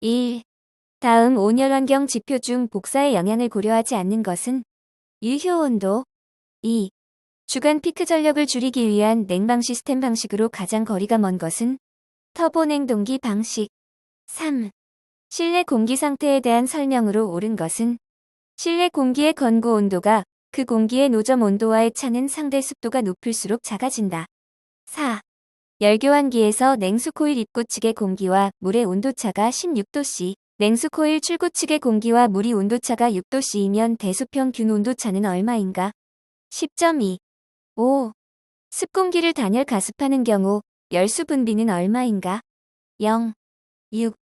1. 다음 온열환경 지표 중 복사의 영향을 고려하지 않는 것은 일효 온도 2. 주간 피크 전력을 줄이기 위한 냉방 시스템 방식으로 가장 거리가 먼 것은 터보 냉동기 방식 3. 실내 공기 상태에 대한 설명으로 옳은 것은 실내 공기의 건고 온도가 그 공기의 노점 온도와의 차는 상대 습도가 높을수록 작아진다. 4. 열교환기에서 냉수 코일 입구 측의 공기와 물의 온도차가 16도씨, 냉수 코일 출구 측의 공기와 물이 온도차가 6도씨이면 대수평균 온도차는 얼마인가? 10.2. 5. 습공기를 단열 가습하는 경우 열수 분비는 얼마인가? 0. 6.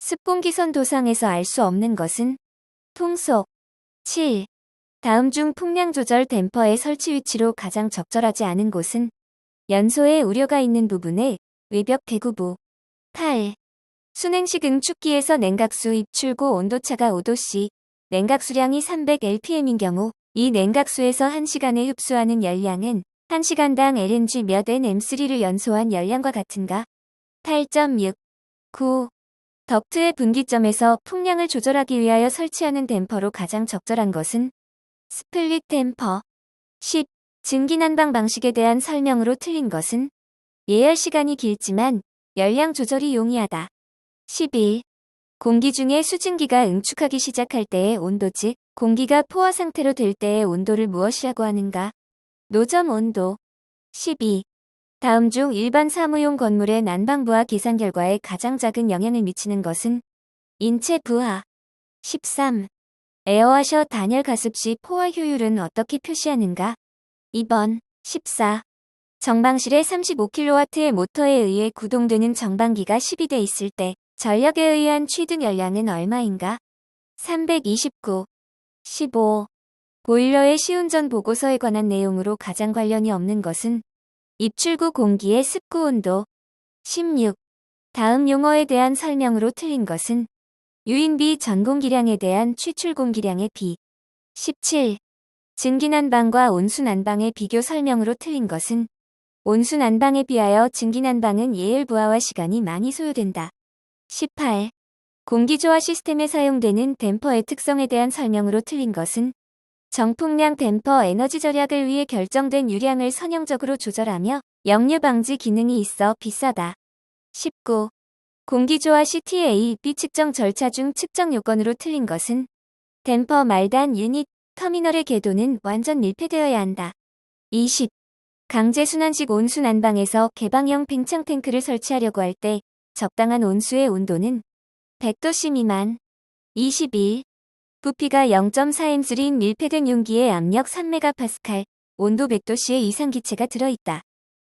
습공기선 도상에서 알 수 없는 것은 통속 7. 다음 중 풍량 조절 댐퍼의 설치 위치로 가장 적절하지 않은 곳은 연소에 우려가 있는 부분의 외벽 대구부 8. 순행식 응축기에서 냉각수 입출구 온도차가 5도씨, 냉각수량이 300lpm인 경우 이 냉각수에서 1시간에 흡수하는 열량은 1시간당 LNG 몇 NM3를 연소한 열량과 같은가? 8.6. 9. 덕트의 분기점에서 풍량을 조절하기 위하여 설치하는 댐퍼로 가장 적절한 것은 스플릿 댐퍼. 10. 증기난방 방식에 대한 설명으로 틀린 것은 예열 시간이 길지만 열량 조절이 용이하다. 11. 공기 중에 수증기가 응축하기 시작할 때의 온도 즉 공기가 포화 상태로 될 때의 온도를 무엇이라고 하는가? 노점 온도. 12. 다음 중 일반 사무용 건물의 난방 부하 계산 결과에 가장 작은 영향을 미치는 것은 인체 부하. 13. 에어와셔 단열 가습 시 포화 효율은 어떻게 표시하는가? 2번. 14. 정방실에 35kW의 모터에 의해 구동되는 정방기가 12대 있을 때 전력에 의한 취등 열량은 얼마인가? 329. 15. 보일러의 시운전 보고서에 관한 내용으로 가장 관련이 없는 것은 입출구 공기의 습구 온도. 16. 다음 용어에 대한 설명으로 틀린 것은 유인비 전공기량에 대한 취출 공기량의 비. 17. 증기난방과 온수난방의 비교 설명으로 틀린 것은 온수난방에 비하여 증기난방은 예열 부하와 시간이 많이 소요된다. 18. 공기조화 시스템에 사용되는 댐퍼의 특성에 대한 설명으로 틀린 것은 정풍량 댐퍼 에너지 절약을 위해 결정된 유량을 선형적으로 조절하며 역류 방지 기능이 있어 비싸다. 19. 공기조화 CTA B 측정 절차 중 측정 요건으로 틀린 것은 댐퍼 말단 유닛 터미널의 궤도는 완전 밀폐되어야 한다. 20. 강제순환식 온수 난방에서 개방형 팽창 탱크를 설치하려고 할 때 적당한 온수의 온도는 100도씨 미만. 21. 부피가 0.4m술인 밀폐된 용기에 압력 3메가파스칼, 온도 100도씨의 이상 기체가 들어있다.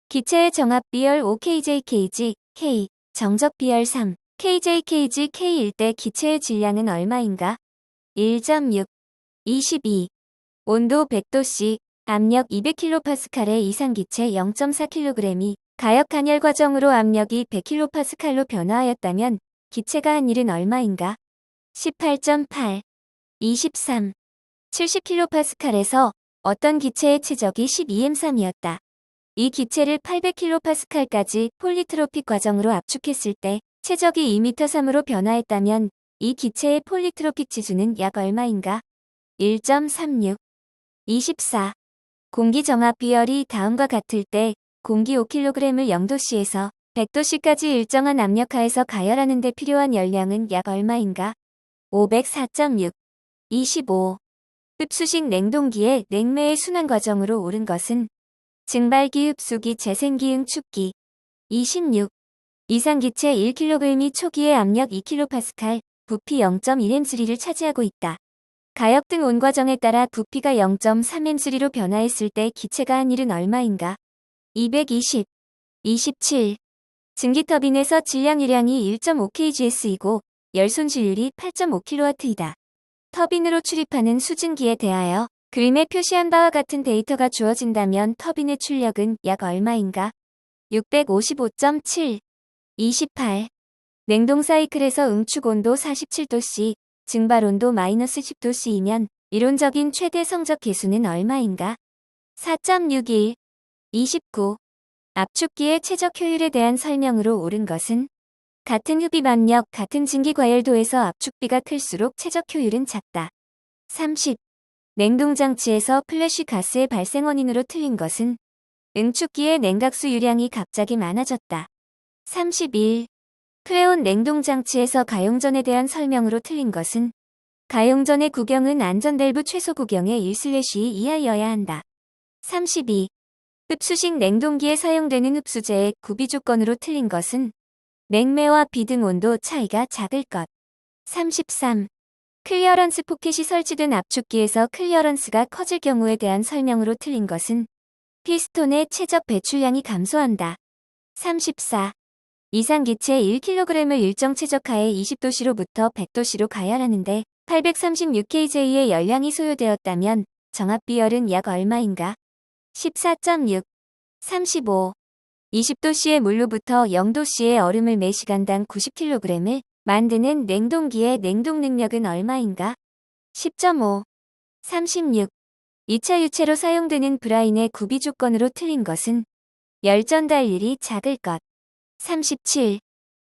기체의 정합 비열 5kJkg, K, 정적 비열 3, kJkg K일 때 기체의 질량은 얼마인가? 1.6. 22. 온도 100도씨, 압력 200kPa의 이상 기체 0.4kg이 가역 간열 과정으로 압력이 100kPa로 변화하였다면 기체가 한 일은 얼마인가? 18.8. 23. 70kPa에서 어떤 기체의 최적이 12M3이었다. 이 기체를 800kPa까지 폴리트로픽 과정으로 압축했을 때 최적이 2m3으로 변화했다면 이 기체의 폴리트로픽 지수는 약 얼마인가? 1.36. 24. 공기 정압 비열이 다음과 같을 때 공기 5kg을 0도씨에서 100도씨까지 일정한 압력하에서 가열하는 데 필요한 열량은 약 얼마인가? 504.6. 25. 흡수식 냉동기의 냉매의 순환 과정으로 옳은 것은 증발기 흡수기 재생기 응 축기 26. 이상기체 1kg이 초기의 압력 2kPa, 부피 0.1M3를 차지하고 있다. 가역 등 온 과정에 따라 부피가 0.3M3로 변화했을 때 기체가 한 일은 얼마인가? 220. 27. 증기터빈에서 질량 유량이 1.5kgs이고 열 손실률이 8.5kW이다. 터빈으로 출입하는 수증기에 대하여 그림에 표시한 바와 같은 데이터가 주어진다면 터빈의 출력은 약 얼마인가? 655.7. 28. 냉동 사이클에서 응축 온도 47도씨, 증발 온도 마이너스 10도씨이면 이론적인 최대 성적 계수는 얼마인가? 4.61. 29. 압축기의 최적 효율에 대한 설명으로 옳은 것은 같은 흡입 압력, 같은 증기 과열도에서 압축비가 클수록 최적 효율은 작다. 30. 냉동장치에서 플래시 가스의 발생 원인으로 틀린 것은 응축기의 냉각수 유량이 갑자기 많아졌다. 31. 크레온 냉동장치에서 가용전에 대한 설명으로 틀린 것은 가용전의 구경은 안전밸브 최소 구경의 1슬래시 이하여야 한다. 32. 흡수식 냉동기에 사용되는 흡수제의 구비 조건으로 틀린 것은 냉매와 비등 온도 차이가 작을 것. 33. 클리어런스 포켓이 설치된 압축기에서 클리어런스가 커질 경우에 대한 설명으로 틀린 것은 피스톤의 최적 배출량이 감소한다. 34. 이상 기체 1kg을 일정 최적하에 20도씨로부터 100도씨로 가열하는데 836kJ의 열량이 소요되었다면 정합 비열은 약 얼마인가? 14.6 35 20도씨의 물로부터 0도씨의 얼음을 매 시간당 90kg을 만드는 냉동기의 냉동 능력은 얼마인가? 10.5 36 2차 유체로 사용되는 브라인의 구비 조건으로 틀린 것은 열 전달 일이 작을 것. 37.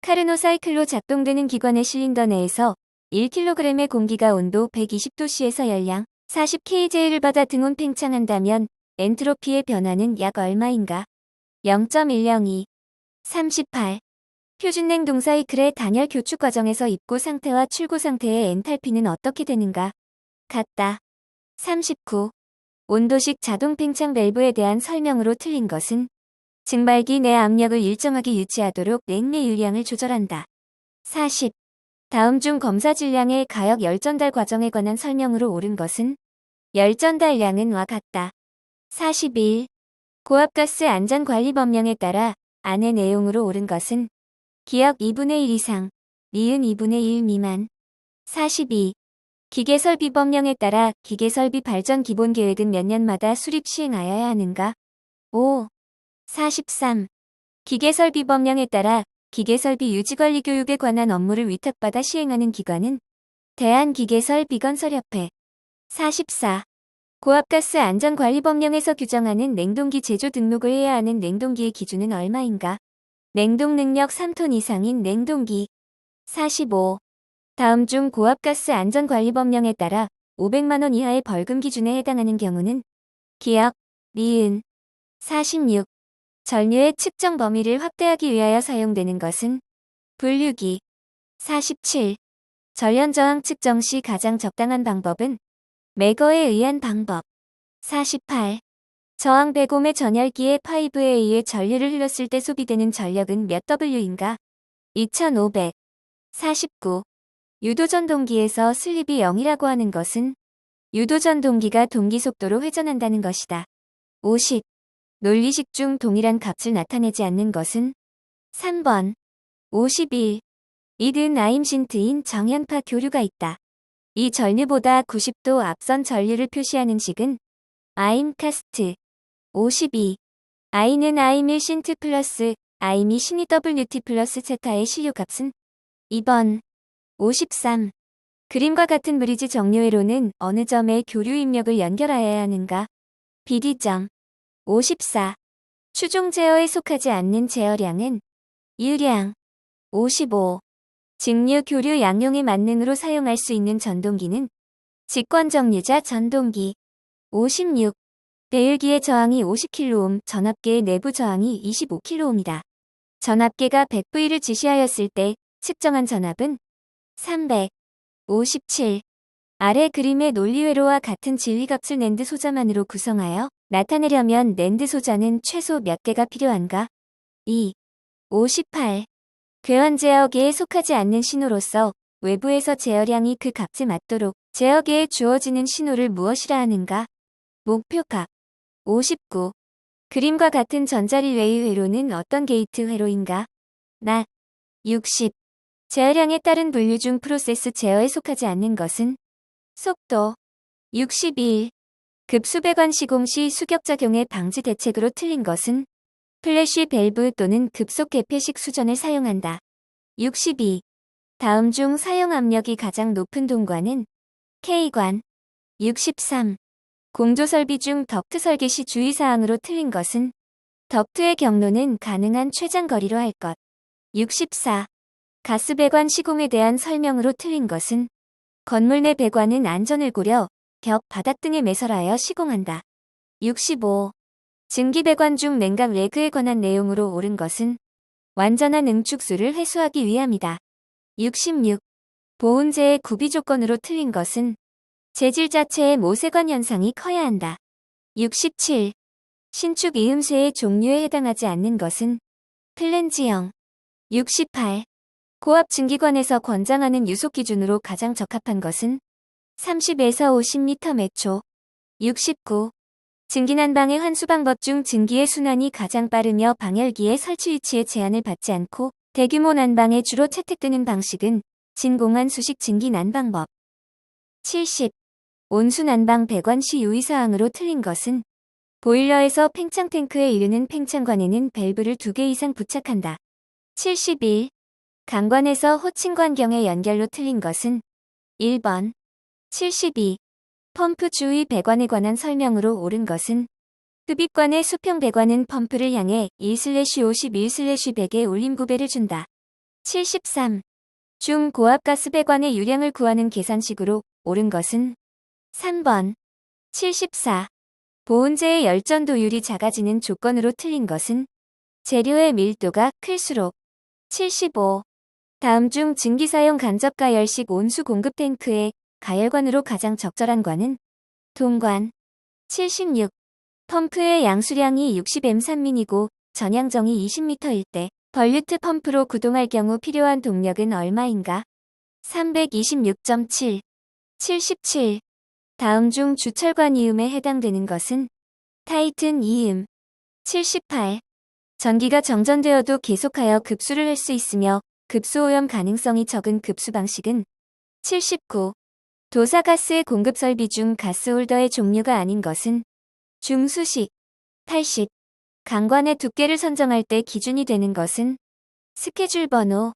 카르노 사이클로 작동되는 기관의 실린더 내에서 1kg의 공기가 온도 120도씨에서 열량 40kJ를 받아 등온 팽창한다면 엔트로피의 변화는 약 얼마인가? 0.102 38. 표준 냉 동 사이클의 단열 교축 과정에서 입고 상태와 출고 상태의 엔탈피는 어떻게 되는가? 같다. 39. 온도식 자동 팽창 밸브에 대한 설명으로 틀린 것은 증발기 내 압력을 일정하게 유지하도록 냉매 유량을 조절한다. 40. 다음 중 검사 질량의 가역 열전달 과정에 관한 설명으로 옳은 것은 열전달량은 와 같다. 41. 고압가스 안전관리 법령에 따라 안의 내용으로 옳은 것은 기역 2분의 1 이상, 니은 2분의 1 미만. 42. 기계설비 법령에 따라 기계설비 발전 기본 계획은 몇 년마다 수립 시행하여야 하는가? 5. 43. 기계설비 법령에 따라 기계설비 유지관리 교육에 관한 업무를 위탁받아 시행하는 기관은 대한기계설비건설협회 44. 고압가스 안전관리 법령에서 규정하는 냉동기 제조 등록을 해야 하는 냉동기의 기준은 얼마인가? 냉동 능력 3톤 이상인 냉동기 45. 다음 중 고압가스 안전관리 법령에 따라 500만원 이하의 벌금 기준에 해당하는 경우는 기억, 미은 46. 전류의 측정 범위를 확대하기 위하여 사용되는 것은 분류기 47. 전련 저항 측정 시 가장 적당한 방법은 매거에 의한 방법 48. 저항 배곰의 전열기의 파이브에 의해 전류를 흘렸을 때 소비되는 전력은 몇 W인가? 2500. 49. 유도전동기에서 슬립이 0이라고 하는 것은 유도전동기가 동기 속도로 회전한다는 것이다. 50. 논리식 중 동일한 값을 나타내지 않는 것은 3번. 51. 이든 아임신트인 정연파 교류가 있다. 이 전류보다 90도 앞선 전류를 표시하는 식은 아임카스트. 52. i는 아임일 신트 플러스 아임이 신이 WT 플러스 세타의 실효값은 2번. 53. 그림과 같은 브리지 정료회로는 어느 점에 교류 입력을 연결하여야 하는가? BD점. 54. 추종 제어에 속하지 않는 제어량은 유량. 55. 직류 교류 양용의 만능으로 사용할 수 있는 전동기는 직권정류자 전동기. 56. 배율기의 저항이 50kΩ, 전압계의 내부 저항이 25kΩ이다. 전압계가 100V를 지시하였을 때 측정한 전압은 357. 아래 그림의 논리회로와 같은 진리값을 낸드 소자만으로 구성하여 나타내려면 낸드 소자는 최소 몇 개가 필요한가? 2. 58. 괴환 제어계에 속하지 않는 신호로서 외부에서 제어량이 그 값에 맞도록 제어계에 주어지는 신호를 무엇이라 하는가? 목표값. 59. 그림과 같은 전자릴웨이 회로는 어떤 게이트 회로인가? 나. 60. 제어량에 따른 분류 중 프로세스 제어에 속하지 않는 것은 속도 61. 급수배관 시공 시 수격작용의 방지 대책으로 틀린 것은 플래시 밸브 또는 급속 개폐식 수전을 사용한다. 62. 다음 중 사용 압력이 가장 높은 동관은 K관 63. 공조 설비 중 덕트 설계 시 주의사항으로 틀린 것은 덕트의 경로는 가능한 최장 거리로 할 것. 64. 가스 배관 시공에 대한 설명으로 틀린 것은 건물 내 배관은 안전을 고려 벽, 바닥 등에 매설하여 시공한다. 65. 증기 배관 중 냉각 레그에 관한 내용으로 옳은 것은 완전한 응축수를 회수하기 위함이다. 66. 보온재의 구비 조건으로 틀린 것은 재질 자체의 모세관 현상이 커야 한다. 67. 신축 이음새의 종류에 해당하지 않는 것은 플랜지형. 68. 고압 증기관에서 권장하는 유속 기준으로 가장 적합한 것은 30에서 50m 매초. 69. 증기 난 방의 환수 방법 중 증기의 순환이 가장 빠르며 방열기의 설치 위치에 제한을 받지 않고 대규모 난방에 주로 채택되는 방식은 진공한 수식 증기 난방법. 70. 온수 난방 배관 시 유의사항으로 틀린 것은 보일러에서 팽창 탱크에 이르는 팽창관에는 밸브를 2개 이상 부착한다. 71. 강관에서 호칭관경의 연결로 틀린 것은 1번. 72. 펌프 주의 배관에 관한 설명으로 옳은 것은 흡입관의 수평 배관은 펌프를 향해 1/51/100의 올림 구배를 준다. 73. 중고압 가스 배관의 유량을 구하는 계산식으로 옳은 것은 3번. 74. 보온재의 열전 도율이 작아지는 조건으로 틀린 것은 재료의 밀도가 클수록 75. 다음 중 증기 사용 간접 가열식 온수 공급 탱크의 가열관으로 가장 적절한 관은 동관 76. 펌프의 양수량이 60M3민이고 전향정이 20m일 때 벌류트 펌프로 구동할 경우 필요한 동력은 얼마인가? 326.7. 77. 다음 중 주철관 이음에 해당되는 것은 타이튼 이음 78. 전기가 정전되어도 계속하여 급수를 할 수 있으며 급수 오염 가능성이 적은 급수 방식은 79. 도사가스의 공급 설비 중 가스홀더의 종류가 아닌 것은 중수식 80. 강관의 두께를 선정할 때 기준이 되는 것은 스케줄 번호